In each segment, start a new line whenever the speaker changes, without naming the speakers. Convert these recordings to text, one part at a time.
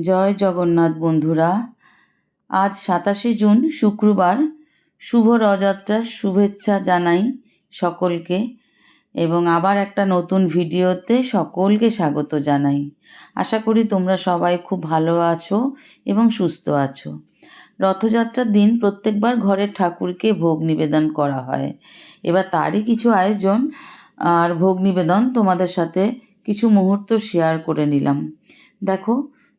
জয় জগন্নাথ বন্ধুরা, আজ সাতাশে জুন শুক্রবার, শুভ রথযাত্রার শুভেচ্ছা জানাই সকলকে এবং আবার একটা নতুন ভিডিওতে সকলকে স্বাগত জানাই। আশা করি তোমরা সবাই খুব ভালো আছো এবং সুস্থ আছো। রথযাত্রার দিন প্রত্যেকবার ঘরের ঠাকুরকে ভোগ নিবেদন করা হয়। এবার তারই কিছু আয়োজন আর ভোগ নিবেদন তোমাদের সাথে কিছু মুহূর্ত শেয়ার করে নিলাম। দেখো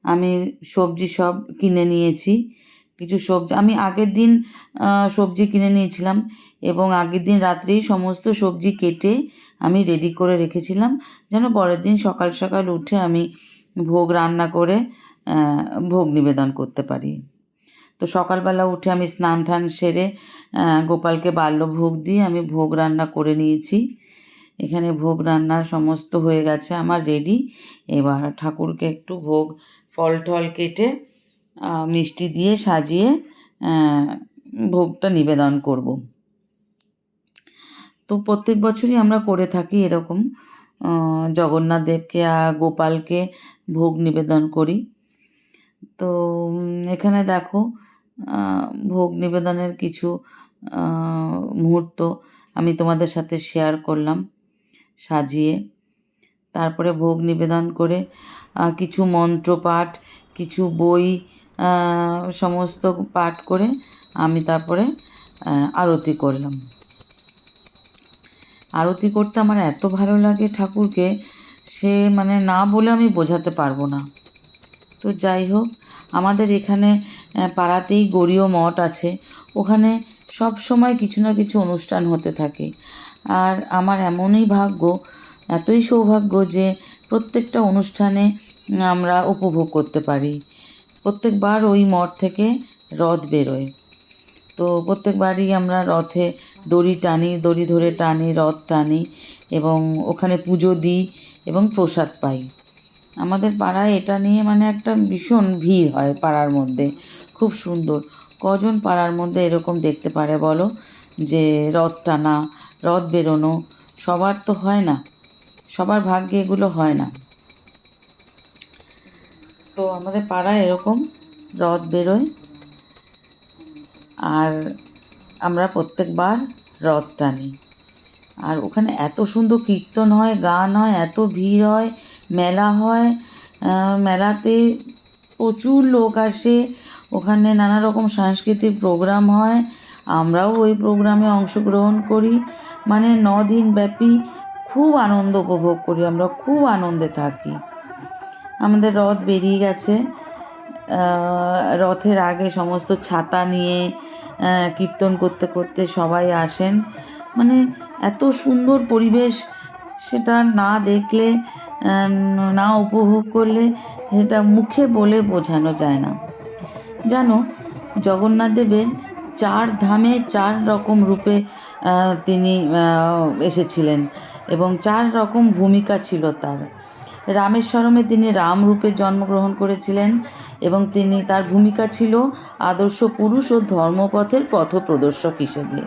আমি সবজি সব কিনে নিয়েছি। কিছু সবজি, আমি আগের দিন সবজি কিনে নিয়েছিলাম এবং আগের দিন রাত্রেই সমস্ত সবজি কেটে আমি রেডি করে রেখেছিলাম। যেন পরের দিন সকাল সকাল উঠে আমি ভোগ রান্না করে ভোগ নিবেদন করতে পারি। তো সকালবেলা উঠে আমি স্নান টান সেরে গোপালকে বাল্যভোগ দিয়ে আমি ভোগ রান্না করে নিয়েছি। এখানে ভোগ রান্নার সমস্ত হয়ে গেছে, আমার রেডি এবার ঠাকুরকে একটু ভোগ ফল টল কেটে মিষ্টি দিয়ে সাজিয়ে ভোগটা নিবেদন করব। তো প্রত্যেক বছরই আমরা করে থাকি এরকম জগন্নাথ দেবকে আর গোপালকে ভোগ নিবেদন করি। তো এখানে দেখো ভোগ নিবেদনের কিছু মুহূর্ত আমি তোমাদের সাথে শেয়ার করলাম, সাজিয়ে। তারপরে ভোগ নিবেদন করে কিছু মন্ত্র পাঠ, কিছু বই সমস্ত পাঠ করে আমি তারপরে আরতি করলাম। আরতি করতে আমার এত ভালো লাগে ঠাকুরকে, সে মানে না বলে আমি বোঝাতে পারব না। তো যাই হোক, আমাদের এখানে পাড়াতেই গড়ীয় মঠ আছে। ওখানে সব সময় কিছু না কিছু অনুষ্ঠান হতে থাকে। আর আমার এমনই ভাগ্য এতই সৌভাগ্য যে প্রত্যেকটা অনুষ্ঠানে আমরা উপভোগ করতে পারি। প্রত্যেকবার ওই মঠ থেকে রথ বেরোয়। তো প্রত্যেকবারই আমরা রথে দড়ি টানি, দড়ি ধরে টানি, রথ টানি এবং ওখানে পুজো দিই এবং প্রসাদ পাই। আমাদের পাড়ায় এটা নিয়ে মানে একটা ভীষণ ভিড় হয় পাড়ার মধ্যে। খুব সুন্দর। কজন পাড়ার মধ্যে এরকম দেখতে পারে বলো? যে রথ টানা, রথ বেরোনো সবার তো হয় না। সবার ভাগ্যে এগুলো হয় না। তো আমাদের পাড়ায় এরকম রথ বেরোয় আর আমরা প্রত্যেকবার রথ টানি। আর ওখানে এত সুন্দর কীর্তন হয়, গান হয়, এত ভিড় হয়, মেলা হয় মেলাতে প্রচুর লোক আসে। ওখানে নানা রকম সাংস্কৃতিক প্রোগ্রাম হয়। আমরাও ওই প্রোগ্রামে অংশগ্রহণ করি। মানে ন দিন ব্যাপী খুব আনন্দ উপভোগ করি, আমরা খুব আনন্দে থাকি। আমাদের রথ বেরিয়ে গেছে। রথের আগে সমস্ত ছাতা নিয়ে কীর্তন করতে করতে সবাই আসেন। মানে এত সুন্দর পরিবেশ, সেটা না দেখলে না উপভোগ করলে সেটা মুখে বলে বোঝানো যায় না। জানো, জগন্নাথ দেবের চার ধামে চার রকম রূপে তিনি এসেছিলেন এবং চার রকম ভূমিকা ছিল তার। রামেশ্বরমে তিনি রাম রূপে জন্মগ্রহণ করেছিলেন এবং তিনি তার ভূমিকা ছিল আদর্শ পুরুষ ও ধর্মপথের পথপ্রদর্শক হিসেবে।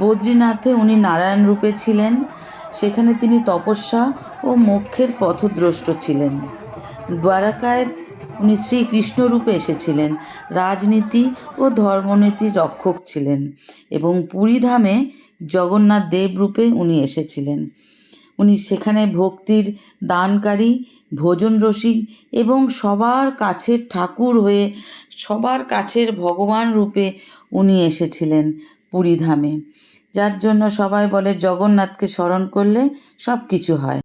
বদ্রীনাথে উনি নারায়ণ রূপে ছিলেন, সেখানে তিনি তপস্যা ও মোক্ষের পথদ্রষ্ট ছিলেন। দ্বারকায় উনি শ্রীকৃষ্ণ রূপে এসেছিলেন। রাজনীতি ও ধর্মনীতির রক্ষক ছিলেন এবং পুরীধামে জগন্নাথ দেব রূপে উনি এসেছিলেন। উনি সেখানে ভক্তির দানকারী ভোজন রসিক এবং সবার কাছের ঠাকুর হয়ে সবার কাছের ভগবান রূপে উনি এসেছিলেন পুরীধামে যার জন্য সবাই বলে, জগন্নাথকে স্মরণ করলে সব কিছু হয়।